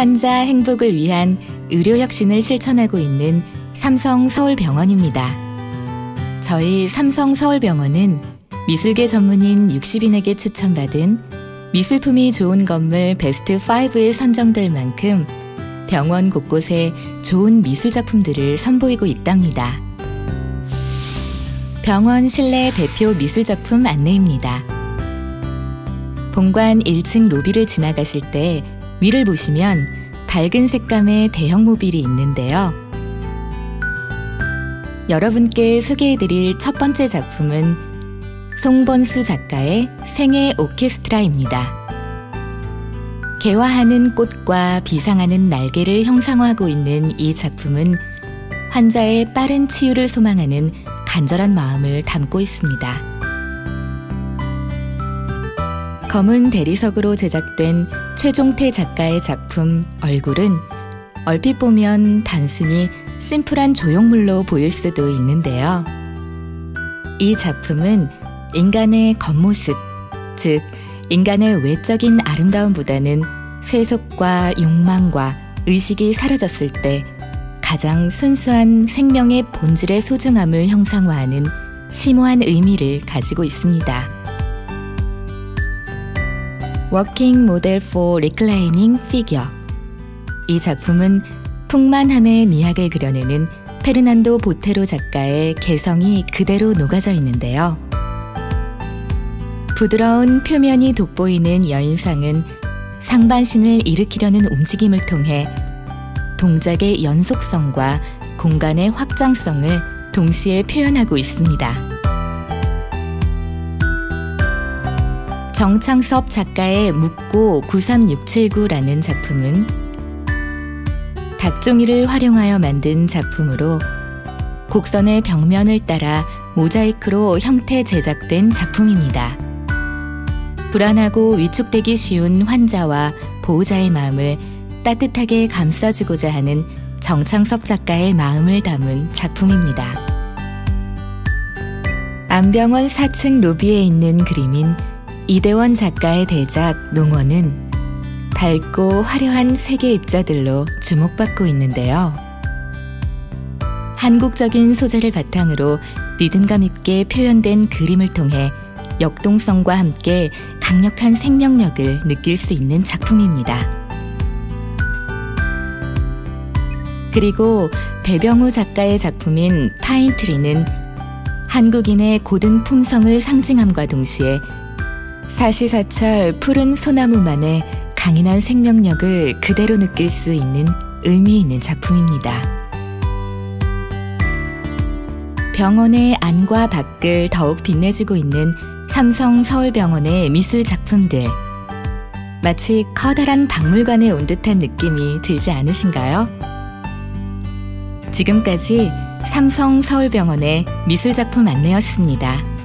환자 행복을 위한 의료 혁신을 실천하고 있는 삼성 서울병원입니다. 저희 삼성 서울병원은 미술계 전문인 60인에게 추천받은 미술품이 좋은 건물 베스트 5에 선정될 만큼 병원 곳곳에 좋은 미술 작품들을 선보이고 있답니다. 병원 실내 대표 미술 작품 안내입니다. 본관 1층 로비를 지나가실 때 위를 보시면 밝은 색감의 대형 모빌이 있는데요. 여러분께 소개해드릴 첫 번째 작품은 송번수 작가의 생애 오케스트라입니다. 개화하는 꽃과 비상하는 날개를 형상화하고 있는 이 작품은 환자의 빠른 치유를 소망하는 간절한 마음을 담고 있습니다. 검은 대리석으로 제작된 최종태 작가의 작품 얼굴은 얼핏 보면 단순히 심플한 조형물로 보일 수도 있는데요. 이 작품은 인간의 겉모습, 즉, 인간의 외적인 아름다움보다는 세속과 욕망과 의식이 사라졌을 때 가장 순수한 생명의 본질의 소중함을 형상화하는 심오한 의미를 가지고 있습니다. Working Model for Reclining Figure 이 작품은 풍만함의 미학을 그려내는 페르난도 보테로 작가의 개성이 그대로 녹아져 있는데요. 부드러운 표면이 돋보이는 여인상은 상반신을 일으키려는 움직임을 통해 동작의 연속성과 공간의 확장성을 동시에 표현하고 있습니다. 정창섭 작가의 묵고 93679라는 작품은 닭종이를 활용하여 만든 작품으로 곡선의 벽면을 따라 모자이크로 형태 제작된 작품입니다. 불안하고 위축되기 쉬운 환자와 보호자의 마음을 따뜻하게 감싸주고자 하는 정창섭 작가의 마음을 담은 작품입니다. 안병원 4층 로비에 있는 그림인 이대원 작가의 대작 농원은 밝고 화려한 세계 입자들로 주목받고 있는데요. 한국적인 소재를 바탕으로 리듬감 있게 표현된 그림을 통해 역동성과 함께 강력한 생명력을 느낄 수 있는 작품입니다. 그리고 배병우 작가의 작품인 파인트리는 한국인의 고든 품성을 상징함과 동시에 사시사철 푸른 소나무만의 강인한 생명력을 그대로 느낄 수 있는 의미 있는 작품입니다. 병원의 안과 밖을 더욱 빛내주고 있는 삼성 서울병원의 미술 작품들. 마치 커다란 박물관에 온 듯한 느낌이 들지 않으신가요? 지금까지 삼성 서울병원의 미술 작품 안내였습니다.